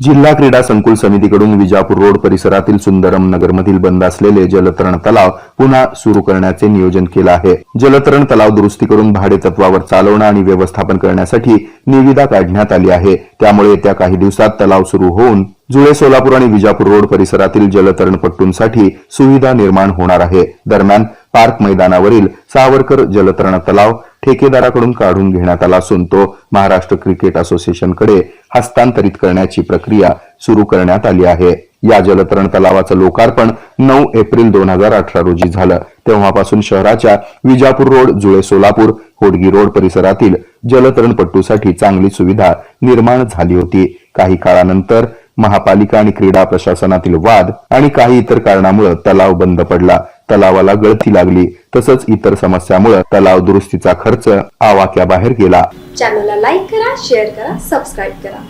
जिल्हा क्रीडा संकुल समितीकडून विजापूर रोड परिसरातील सुंदरम नगरमधील बंद असलेले जलतरण तलाव पुन्हा सुरू करण्याचे नियोजन केलं आहे. जलतरण तलाव दुरुस्ती करून भाडे तत्वावर चालवणं आणि व्यवस्थापन करण्यासाठी निविदा काढण्यात आली आहे. त्यामुळे येत्या काही दिवसात तलाव सुरू होऊन जुळे सोलापूर आणि विजापूर रोड परिसरातील जलतरणपट्टूंसाठी सुविधा निर्माण होणार आहे. दरम्यान पार्क मैदानावरील सावरकर जलतरण तलाव ठेकेदाराकडून काढून घेण्यात आला असून तो महाराष्ट्र क्रिकेट असोसिएशनकडे हस्तांतरित करण्याची प्रक्रिया सुरू करण्यात आली आहे. या जलतरण तलावाचं लोकार्पण नऊ एप्रिल दोन हजार अठरा रोजी झालं. तेव्हापासून शहराच्या विजापूर रोड जुळे सोलापूर होडगी रोड परिसरातील जलतरणपट्टूसाठी चांगली सुविधा निर्माण झाली होती. काही काळानंतर महापालिका आणि क्रीडा प्रशासनातील वाद आणि काही इतर कारणामुळे तलाव बंद पडला. तलावाला गळती लागली. तसंच इतर समस्यामुळे तलाव दुरुस्तीचा खर्च आवाक्याबाहेर गेला. चॅनलला लाईक करा शेअर करा सबस्क्राईब करा.